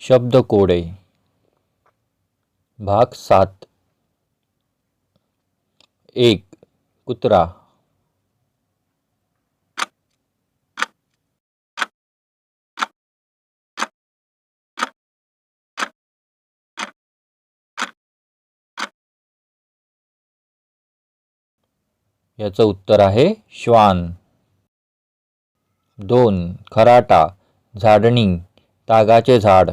शब्दकोडे भाग सात. एक. कुत्रा. याचं उत्तर आहे श्वान. दोन. खराटा. झाडणी तागाचे झाड.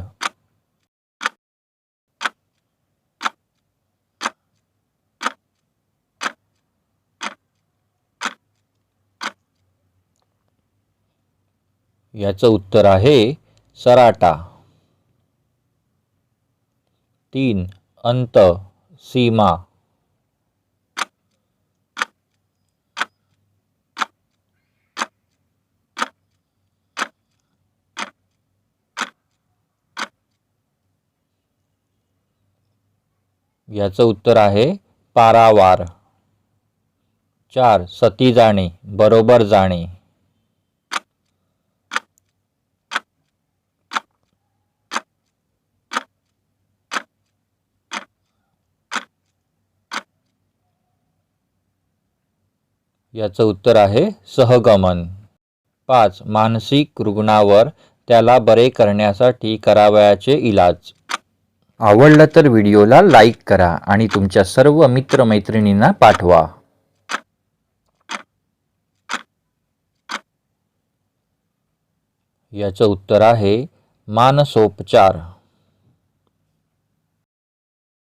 याचं उत्तर आहे सराटा. तीन अंत सीमा. याचं उत्तर आहे पारावार. चार सती जाणे बरोबर जाणे. याचं उत्तर आहे सहगमन. पाच मानसिक रुग्णावर त्याला बरे करण्यासाठी करावयाचे इलाज. आवडलं तर व्हिडिओला लाईक करा आणि तुमच्या सर्व मित्रमैत्रिणींना पाठवा. याचं उत्तर आहे मानसोपचार.